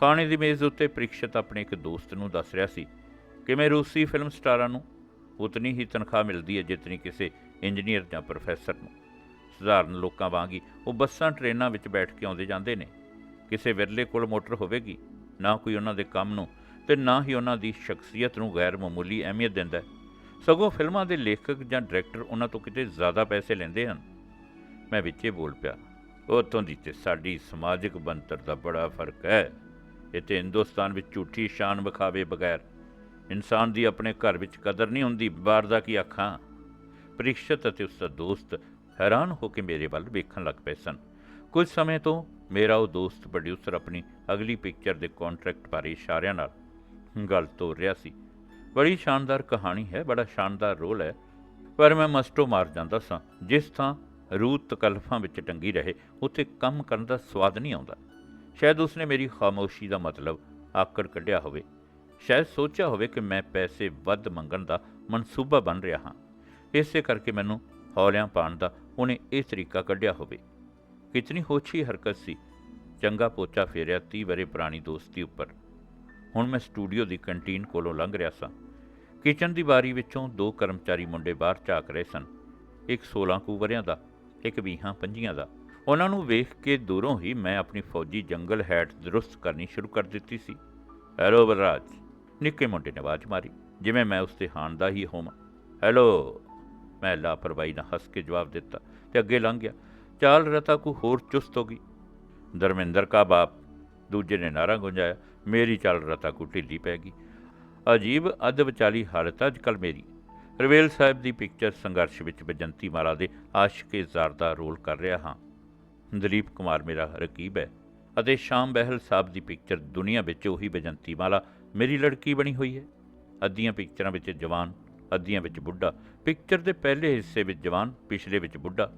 ਖਾਣੇ ਦੀ ਮੇਜ਼ ਉੱਤੇ ਪ੍ਰੀਖਸ਼ਤ ਆਪਣੇ ਇੱਕ ਦੋਸਤ ਨੂੰ ਦੱਸ ਰਿਹਾ ਸੀ ਕਿ ਮੈਂ ਰੂਸੀ ਫਿਲਮ ਸਟਾਰਾਂ ਨੂੰ ਉਤਨੀ ਹੀ ਤਨਖਾਹ ਮਿਲਦੀ ਹੈ ਜਿਤਨੀ ਕਿਸੇ ਇੰਜੀਨੀਅਰ ਜਾਂ ਪ੍ਰੋਫੈਸਰ ਨੂੰ। ਸਧਾਰਨ ਲੋਕਾਂ ਵਾਂਗ ਹੀ ਉਹ ਬੱਸਾਂ, ਟ੍ਰੇਨਾਂ ਵਿੱਚ ਬੈਠ ਕੇ ਆਉਂਦੇ ਜਾਂਦੇ ਨੇ। ਕਿਸੇ ਵਿਰਲੇ ਕੋਲ ਮੋਟਰ ਹੋਵੇਗੀ, ਨਾ ਕੋਈ ਉਹਨਾਂ ਦੇ ਕੰਮ ਨੂੰ ਤੇ ਨਾ ਹੀ ਉਹਨਾਂ ਦੀ ਸ਼ਖਸੀਅਤ ਨੂੰ ਗੈਰ ਮਾਮੂਲੀ ਅਹਿਮੀਅਤ ਦਿੰਦਾ ਹੈ। ਸਗੋਂ ਫਿਲਮਾਂ ਦੇ ਲੇਖਕ ਜਾਂ ਡਾਇਰੈਕਟਰ ਉਹਨਾਂ ਤੋਂ ਕਿਤੇ ਜ਼ਿਆਦਾ ਪੈਸੇ ਲੈਂਦੇ ਹਨ। ਮੈਂ ਵਿੱਚੇ ਬੋਲ ਪਿਆ, ਉੱਥੋਂ ਦੀ ਤੇ ਸਾਡੀ ਸਮਾਜਿਕ ਬਣਤਰ ਦਾ ਬੜਾ ਫ਼ਰਕ ਹੈ। ਇੱਥੇ ਹਿੰਦੁਸਤਾਨ ਵਿੱਚ ਝੂਠੀ ਸ਼ਾਨ ਵਿਖਾਵੇ ਬਗੈਰ। ਇਨਸਾਨ ਦੀ ਆਪਣੇ ਘਰ ਵਿੱਚ ਕਦਰ ਨਹੀਂ ਹੁੰਦੀ, ਬਾਹਰ ਦਾ ਕੀ ਆਖਾਂ? ਪ੍ਰੀਖਸ਼ਤ ਅਤੇ ਉਸ ਦਾ ਦੋਸਤ ਹੈਰਾਨ ਹੋ ਕੇ ਮੇਰੇ ਵੱਲ ਵੇਖਣ ਲੱਗ ਪਏ ਸਨ। ਕੁਝ ਸਮੇਂ ਤੋਂ ਮੇਰਾ ਉਹ ਦੋਸਤ ਪ੍ਰੋਡਿਊਸਰ ਆਪਣੀ ਅਗਲੀ ਪਿਕਚਰ ਦੇ ਕੰਟਰੈਕਟ ਬਾਰੇ ਇਸ਼ਾਰਿਆਂ ਨਾਲ ਗੱਲ ਤੋਰ ਰਿਹਾ ਸੀ। ਬੜੀ ਸ਼ਾਨਦਾਰ ਕਹਾਣੀ ਹੈ, ਬੜਾ ਸ਼ਾਨਦਾਰ ਰੋਲ ਹੈ, ਪਰ ਮੈਂ ਮਸਟੋ ਮਾਰ ਜਾਂਦਾ ਸਾਂ। ਜਿਸ ਥਾਂ ਰੂਹ ਤਕਲਫਾਂ ਵਿੱਚ ਟੰਗੀ ਰਹੇ, ਉੱਥੇ ਕੰਮ ਕਰਨ ਦਾ ਸਵਾਦ ਨਹੀਂ ਆਉਂਦਾ। ਸ਼ਾਇਦ ਉਸਨੇ ਮੇਰੀ ਖਾਮੋਸ਼ੀ ਦਾ ਮਤਲਬ ਆਕੜ ਕੱਢਿਆ ਹੋਵੇ। ਸ਼ਾਇਦ ਸੋਚਿਆ ਹੋਵੇ ਕਿ ਮੈਂ ਪੈਸੇ ਵੱਧ ਮੰਗਣ ਦਾ ਮਨਸੂਬਾ ਬਣ ਰਿਹਾ ਹਾਂ। ਇਸੇ ਕਰਕੇ ਮੈਨੂੰ ਹੌਲਿਆਂ ਪਾਣ ਦਾ ਉਹਨੇ ਇਹ ਤਰੀਕਾ ਕੱਢਿਆ ਹੋਵੇ। ਕਿਤਨੀ ਹੋਛੀ ਹਰਕਤ ਸੀ। ਚੰਗਾ ਪੋਚਾ ਫੇਰਿਆ 30 ਵਰੇ ਪੁਰਾਣੀ ਦੋਸਤੀ ਉੱਪਰ। ਹੁਣ ਮੈਂ ਸਟੂਡੀਓ ਦੀ ਕੰਟੀਨ ਕੋਲੋਂ ਲੰਘ ਰਿਹਾ ਸਾਂ। ਕਿਚਨ ਦੀ ਬਾਰੀ ਵਿੱਚੋਂ ਦੋ ਕਰਮਚਾਰੀ ਮੁੰਡੇ ਬਾਹਰ ਝਾਕ ਰਹੇ ਸਨ। ਇੱਕ 16 ਕੁ ਵਰਿਆਂ ਦਾ, ਇੱਕ 20 ਪੰਜੀਆਂ ਦਾ। ਉਹਨਾਂ ਨੂੰ ਵੇਖ ਕੇ ਦੂਰੋਂ ਹੀ ਮੈਂ ਆਪਣੀ ਫੌਜੀ ਜੰਗਲ ਹੈਟ ਦਰੁਸਤ ਕਰਨੀ ਸ਼ੁਰੂ ਕਰ ਦਿੱਤੀ ਸੀ। ਹੈਲੋ ਬਲਰਾਜ, ਨਿੱਕੇ ਮੁੰਡੇ ਨੇ ਆਵਾਜ਼ ਮਾਰੀ, ਜਿਵੇਂ ਮੈਂ ਉਸ ਦੇ ਹਾਣ ਦਾ ਹੀ ਹੋਵਾਂ। ਹੈਲੋ ਮੈਂ ਲਾਪਰਵਾਹੀ ਨਾਲ ਹੱਸ ਕੇ ਜਵਾਬ ਦਿੱਤਾ ਤੇ ਅੱਗੇ ਲੰਘ ਗਿਆ। ਚਾਲ ਰਤਾ ਕੋ ਹੋਰ ਚੁਸਤ ਹੋ ਗਈ। ਧਰਮਿੰਦਰ ਕਾ ਬਾਪ? ਦੂਜੇ ਨੇ ਨਾਰਾ ਗੁੰਜਾਇਆ। ਮੇਰੀ ਚਾਲ ਰਤਾ ਕੋ ਢਿੱਲੀ ਪੈ ਗਈ। ਅਜੀਬ ਅੱਧ ਵਿਚਾਲੀ ਹਾਲਤ ਅੱਜ ਕੱਲ ਮੇਰੀ। ਰਵੇਲ ਸਾਹਿਬ ਦੀ ਪਿਕਚਰ ਸੰਘਰਸ਼ ਵਿੱਚ ਬਜੰਤੀ ਮਾਲਾ ਦੇ ਆਸ਼ਕੇ ਜ਼ਾਰ ਦਾ ਰੋਲ ਕਰ ਰਿਹਾ ਹਾਂ। ਦਲੀਪ ਕੁਮਾਰ ਮੇਰਾ ਰਕੀਬ ਹੈ ਅਤੇ ਸ਼ਾਮ ਬਹਿਲ ਸਾਹਿਬ ਦੀ ਪਿਕਚਰ ਦੁਨੀਆ ਵਿੱਚ ਉਹੀ ਬਜੰਤੀ ਮਾਲਾ ਮੇਰੀ ਲੜਕੀ ਬਣੀ ਹੋਈ ਹੈ। ਅੱਧੀਆਂ ਪਿਕਚਰਾਂ ਵਿੱਚ ਜਵਾਨ ਅੱਧੀਆਂ ਵਿੱਚ ਬੁੱਢਾ, ਪਿਕਚਰ ਦੇ ਪਹਿਲੇ ਹਿੱਸੇ ਵਿੱਚ ਜਵਾਨ, ਪਿਛਲੇ ਵਿੱਚ ਬੁੱਢਾ।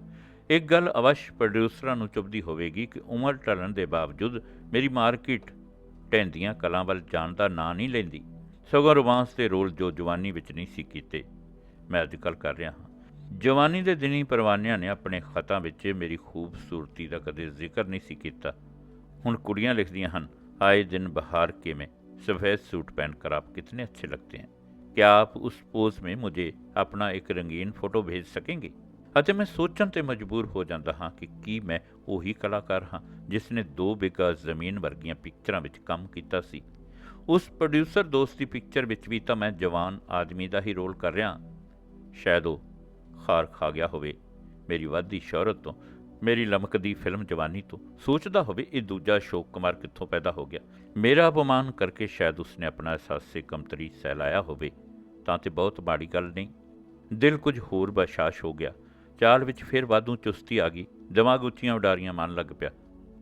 ਇੱਕ ਗੱਲ ਅਵਸ਼ ਪ੍ਰੋਡਿਊਸਰਾਂ ਨੂੰ ਚੁਭਦੀ ਹੋਵੇਗੀ ਕਿ ਉਮਰ ਢਲਣ ਦੇ ਬਾਵਜੂਦ ਮੇਰੀ ਮਾਰਕੀਟ ਟੈਂਦੀਆਂ ਕਲਾਂ ਵੱਲ ਜਾਣ ਦਾ ਨਾਂ ਨਹੀਂ ਲੈਂਦੀ। ਸਗੋਂ ਰੋਮਾਂਸ ਦੇ ਰੋਲ ਜੋ ਜਵਾਨੀ ਵਿੱਚ ਨਹੀਂ ਸੀ ਕੀਤੇ, ਮੈਂ ਅੱਜ ਕੱਲ ਕਰ ਰਿਹਾ ਹਾਂ। ਜਵਾਨੀ ਦੇ ਦਿਨੀ ਪਰਵਾਨਿਆਂ ਨੇ ਆਪਣੇ ਖਤਾਂ ਵਿੱਚ ਮੇਰੀ ਖੂਬਸੂਰਤੀ ਦਾ ਕਦੇ ਜ਼ਿਕਰ ਨਹੀਂ ਸੀ ਕੀਤਾ। ਹੁਣ ਕੁੜੀਆਂ ਲਿਖਦੀਆਂ ਹਨ ਆਏ ਦਿਨ ਬਹਾਰ ਕਿਵੇਂ? ਸਫੈਦ ਸੂਟ ਪਹਿਨ ਕਰ ਆਪ ਕਿਤਨੇ ਅੱਛੇ ਲੱਗਦੇ ਹਨ। क्या ਆਪ ਉਸ पोज में मुझे अपना एक रंगीन फोटो भेज सकेंगे? ਅਤੇ ਮੈਂ ਸੋਚਣ ਤੇ ਮਜਬੂਰ ਹੋ ਜਾਂਦਾ ਹਾਂ ਕਿ ਕੀ ਮੈਂ ਉਹੀ ਕਲਾਕਾਰ ਹਾਂ ਜਿਸ ਨੇ ਦੋ ਬਿਗਾ ਜ਼ਮੀਨ ਵਰਗੀਆਂ ਪਿਕਚਰਾਂ ਵਿੱਚ ਕੰਮ ਕੀਤਾ ਸੀ ਉਸ ਪ੍ਰੋਡਿਊਸਰ ਦੋਸਤ ਦੀ ਪਿਕਚਰ ਵਿੱਚ ਵੀ ਤਾਂ ਮੈਂ ਜਵਾਨ ਆਦਮੀ ਦਾ ਹੀ ਰੋਲ ਕਰ ਰਿਹਾ ਸ਼ਾਇਦ ਉਹ ਖਾਰ ਖਾ ਗਿਆ ਹੋਵੇ ਮੇਰੀ ਵੱਧਦੀ ਸ਼ੋਹਰਤ ਤੋਂ ਮੇਰੀ ਲਮਕਦੀ ਫਿਲਮ ਜਵਾਨੀ ਤੋਂ ਸੋਚਦਾ ਹੋਵੇ ਇਹ ਦੂਜਾ ਸ਼ੋਕ ਕੁਮਾਰ ਕਿੱਥੋਂ ਪੈਦਾ ਹੋ ਗਿਆ ਮੇਰਾ ਅਪਮਾਨ ਕਰਕੇ ਸ਼ਾਇਦ ਉਸਨੇ ਆਪਣਾ ਅਹਿਸਾਸੇ ਕਮਤਰੀ ਸਹਿਲਾਇਆ ਹੋਵੇ ਤਾਂ ਤੇ ਬਹੁਤ ਮਾੜੀ ਗੱਲ ਨਹੀਂ। ਦਿਲ ਕੁਝ ਹੋਰ ਬਸ਼ਾਸ਼ ਹੋ ਗਿਆ। ਚਾਲ ਵਿੱਚ ਫਿਰ ਵਾਧੂ ਚੁਸਤੀ ਆ ਗਈ। ਦਿਮਾਗ ਉੱਚੀਆਂ ਉਡਾਰੀਆਂ ਮਨ ਲੱਗ ਪਿਆ।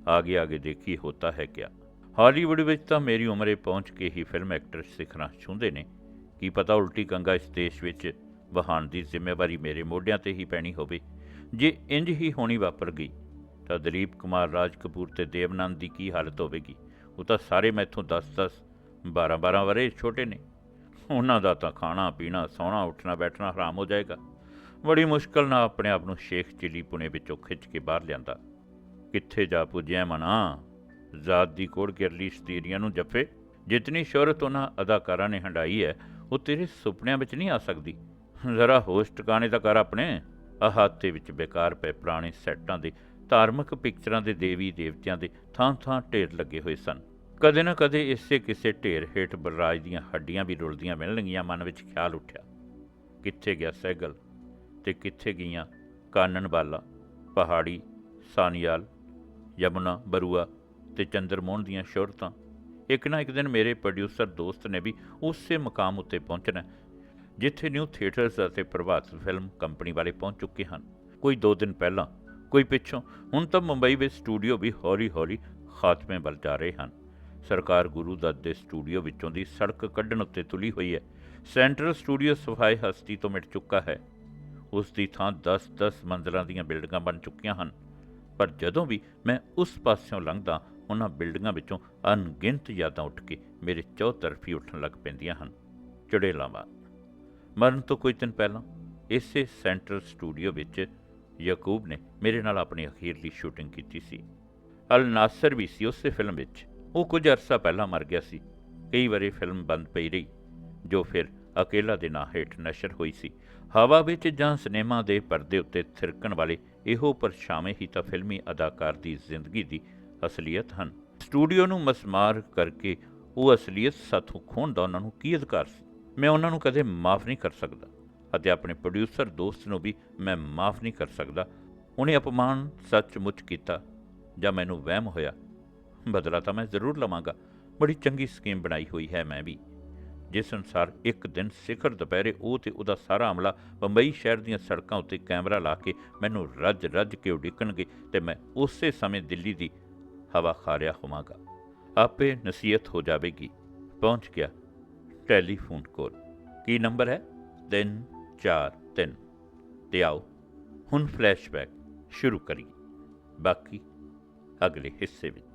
ਆਗੇ ਆਗੇ ਦੇਖੀ ਹੋਤਾ ਹੈ ਕਿਆ। ਹਾਲੀਵੁੱਡ ਵਿੱਚ ਤਾਂ ਮੇਰੀ ਉਮਰੇ ਪਹੁੰਚ ਕੇ ਹੀ ਫਿਲਮ ਐਕਟਰ ਸਿਖਰਾਂ ਛੂੰਦੇ ਨੇ। ਕੀ ਪਤਾ ਉਲਟੀ ਕੰਗਾ ਇਸ ਦੇਸ਼ ਵਿੱਚ ਵਹਾਣ ਦੀ ਜ਼ਿੰਮੇਵਾਰੀ ਮੇਰੇ ਮੋਢਿਆਂ ਤੇ ਹੀ ਪੈਣੀ ਹੋਵੇ। ਜੇ ਇੰਜ ਹੀ ਹੋਣੀ ਵਾਪਰ ਗਈ, ਤਾਂ ਦਲੀਪ ਕੁਮਾਰ, ਰਾਜ ਕਪੂਰ ਤੇ ਦੇਵਨੰਦ ਦੀ ਕੀ ਹਾਲਤ ਹੋਵੇਗੀ? ਉਹ ਤਾਂ ਸਾਰੇ ਮੈਥੋਂ 10-10 12-12 ਵਰੇ ਛੋਟੇ ਨੇ। ਉਹਨਾਂ ਦਾ ਤਾਂ ਖਾਣਾ, ਪੀਣਾ, ਸੌਣਾ, ਉੱਠਣਾ, ਬੈਠਣਾ ਹਰਾਮ ਹੋ ਜਾਏਗਾ। ਬੜੀ ਮੁਸ਼ਕਲ ਨਾਲ ਆਪਣੇ ਆਪ ਨੂੰ ਸ਼ੇਖ ਚਿਲੀ ਪੁਣੇ ਵਿੱਚੋਂ ਖਿੱਚ ਕੇ ਬਾਹਰ ਲਿਆਂਦਾ। ਕਿੱਥੇ ਜਾ ਪੁੱਜਿਆ ਮਨਾ? ਜ਼ਾਤ ਦੀ ਕੋੜ ਕਿਰਲੀ ਸਤੀਰੀਆਂ ਨੂੰ ਜੱਫੇ। ਜਿਤਨੀ ਸ਼ੋਹਰਤ ਉਹਨਾਂ ਅਦਾਕਾਰਾਂ ਨੇ ਹੰਡਾਈ ਹੈ, ਉਹ ਤੇਰੇ ਸੁਪਨਿਆਂ ਵਿੱਚ ਨਹੀਂ ਆ ਸਕਦੀ। ਜ਼ਰਾ ਹੋਸ਼ ਟਿਕਾਣੇ ਤਾਂ ਕਰ ਆਪਣੇ। ਅਹਾਤੇ ਵਿੱਚ ਬੇਕਾਰ ਪਏ ਪੁਰਾਣੇ ਸੈੱਟਾਂ ਦੇ ਧਾਰਮਿਕ ਪਿਕਚਰਾਂ ਦੇ ਦੇਵੀ ਦੇਵਤਿਆਂ ਦੇ ਥਾਂ-ਥਾਂ ਢੇਰ ਲੱਗੇ ਹੋਏ ਸਨ। ਕਦੇ ਨਾ ਕਦੇ ਇਸੇ ਕਿਸੇ ਢੇਰ ਹੇਠ ਬਲਰਾਜ ਦੀਆਂ ਹੱਡੀਆਂ ਵੀ ਰੁਲਦੀਆਂ ਮਿਲਣਗੀਆਂ, ਮਨ ਵਿੱਚ ਖਿਆਲ ਉੱਠਿਆ। ਕਿੱਥੇ ਗਿਆ ਸਹਿਗਲ ਤੇ ਕਿੱਥੇ ਗਈਆਂ ਕਾਨਨ ਬਾਲਾ, ਪਹਾੜੀ, ਸਾਨੀਆਲ, ਯਮੁਨਾ, ਬਰੂਆ ਤੇ ਚੰਦਰਮੋਹਨ ਦੀਆਂ ਸ਼ੋਹਰਤਾਂ? ਇੱਕ ਨਾ ਇੱਕ ਦਿਨ ਮੇਰੇ ਪ੍ਰੋਡਿਊਸਰ ਦੋਸਤ ਨੇ ਵੀ ਉਸੇ ਮਕਾਮ ਉੱਤੇ ਪਹੁੰਚਣਾ, ਜਿੱਥੇ ਨਿਊ ਥੀਏਟਰਸ ਅਤੇ ਪ੍ਰਭਾਤ ਫਿਲਮ ਕੰਪਨੀ ਵਾਲੇ ਪਹੁੰਚ ਚੁੱਕੇ ਹਨ। ਕੋਈ 2 ਦਿਨ ਪਹਿਲਾਂ, ਕੋਈ ਪਿੱਛੋਂ, ਹੁਣ ਤਾਂ ਮੁੰਬਈ ਵਿੱਚ ਸਟੂਡੀਓ ਵੀ ਹੌਲੀ-ਹੌਲੀ ਖਾਤਮੇ ਵੱਲ ਜਾ ਰਹੇ ਹਨ। ਸਰਕਾਰ ਗੁਰੂ ਦੱਤ ਦੇ ਸਟੂਡੀਓ ਵਿੱਚੋਂ ਦੀ ਸੜਕ ਕੱਢਣ ਉੱਤੇ ਤੁਲੀ ਹੋਈ ਹੈ। ਸੈਂਟਰਲ ਸਟੂਡੀਓ ਸਫ਼ਾਈ ਹਸਤੀ ਤੋਂ ਮਿਟ ਚੁੱਕਾ ਹੈ। ਉਸ ਦੀ ਥਾਂ 10-10 ਮੰਜ਼ਲਾਂ ਦੀਆਂ ਬਿਲਡਿੰਗਾਂ ਬਣ ਚੁੱਕੀਆਂ ਹਨ। ਪਰ ਜਦੋਂ ਵੀ ਮੈਂ ਉਸ ਪਾਸਿਓਂ ਲੰਘਦਾ, ਉਹਨਾਂ ਬਿਲਡਿੰਗਾਂ ਵਿੱਚੋਂ ਅਣਗਿਣਤ ਯਾਦਾਂ ਉੱਠ ਕੇ ਮੇਰੇ ਚੌ ਤਰਫੀ ਉੱਠਣ ਲੱਗ ਪੈਂਦੀਆਂ ਹਨ। ਚੜੇਲਾਵਾਂ। ਮਰਨ ਤੋਂ ਕੁਝ ਦਿਨ ਪਹਿਲਾਂ ਇਸੇ ਸੈਂਟਰਲ ਸਟੂਡੀਓ ਵਿੱਚ ਯਾਕੂਬ ਨੇ ਮੇਰੇ ਨਾਲ ਆਪਣੀ ਅਖੀਰਲੀ ਸ਼ੂਟਿੰਗ ਕੀਤੀ ਸੀ। ਅਲ ਨਾਸਰ ਵੀ ਸੀ ਉਸੇ ਫਿਲਮ ਵਿੱਚ। ਉਹ ਕੁਝ ਅਰਸਾ ਪਹਿਲਾਂ ਮਰ ਗਿਆ ਸੀ। ਕਈ ਵਾਰੀ ਫਿਲਮ ਬੰਦ ਪਈ ਰਹੀ, ਜੋ ਫਿਰ ਅਕੇਲਾ ਦੇ ਨਾਂ ਹੇਠ ਨਸ਼ਰ ਹੋਈ ਸੀ। ਹਵਾ ਵਿੱਚ ਜਾਂ ਸਿਨੇਮਾ ਦੇ ਪਰਦੇ ਉੱਤੇ ਥਿਰਕਣ ਵਾਲੇ ਇਹੋ ਪਰਛਾਵੇਂ ਹੀ ਤਾਂ ਫਿਲਮੀ ਅਦਾਕਾਰ ਦੀ ਜ਼ਿੰਦਗੀ ਦੀ ਅਸਲੀਅਤ ਹਨ। ਸਟੂਡੀਓ ਨੂੰ ਮਸਮਾਰ ਕਰਕੇ ਉਹ ਅਸਲੀਅਤ ਸਾਥੋਂ ਖੋਹਣ ਦਾ ਉਹਨਾਂ ਨੂੰ ਕੀ ਅਧਿਕਾਰ ਸੀ? ਮੈਂ ਉਹਨਾਂ ਨੂੰ ਕਦੇ ਮਾਫ ਨਹੀਂ ਕਰ ਸਕਦਾ ਅਤੇ ਆਪਣੇ ਪ੍ਰੋਡਿਊਸਰ ਦੋਸਤ ਨੂੰ ਵੀ ਮੈਂ ਮਾਫ ਨਹੀਂ ਕਰ ਸਕਦਾ। ਉਹਨੇ ਅਪਮਾਨ ਸੱਚਮੁੱਚ ਕੀਤਾ ਜਾਂ ਮੈਨੂੰ ਵਹਿਮ ਹੋਇਆ ਬਦਲਾ ਤਾਂ ਮੈਂ ਜ਼ਰੂਰ ਲਵਾਂਗਾ। ਬੜੀ ਚੰਗੀ ਸਕੀਮ ਬਣਾਈ ਹੋਈ ਹੈ ਮੈਂ ਵੀ। ਜਿਸ ਅਨੁਸਾਰ ਇੱਕ ਦਿਨ ਸਿਖਰ ਦੁਪਹਿਰੇ ਉਹ ਤੇ ਉਹਦਾ ਸਾਰਾ ਅਮਲਾ ਬੰਬਈ ਸ਼ਹਿਰ ਦੀਆਂ ਸੜਕਾਂ ਉੱਤੇ ਕੈਮਰਾ ਲਾ ਕੇ ਮੈਨੂੰ ਰੱਜ ਰੱਜ ਕੇ ਉਡੀਕਣਗੇ ਤੇ ਮੈਂ ਉਸੇ ਸਮੇਂ ਦਿੱਲੀ ਦੀ ਹਵਾ ਖਾ ਰਿਹਾ ਹੋਵਾਂਗਾ। ਆਪੇ ਨਸੀਹਤ ਹੋ ਜਾਵੇਗੀ। ਪਹੁੰਚ ਗਿਆ ਟੈਲੀਫੋਨ ਕੋਲ। ਕੀ ਨੰਬਰ ਹੈ? 343 ਤੇ ਆਓ, ਹੁਣ ਫਲੈਸ਼ਬੈਕ ਸ਼ੁਰੂ ਕਰੀਏ। ਬਾਕੀ ਅਗਲੇ ਹਿੱਸੇ ਵਿੱਚ।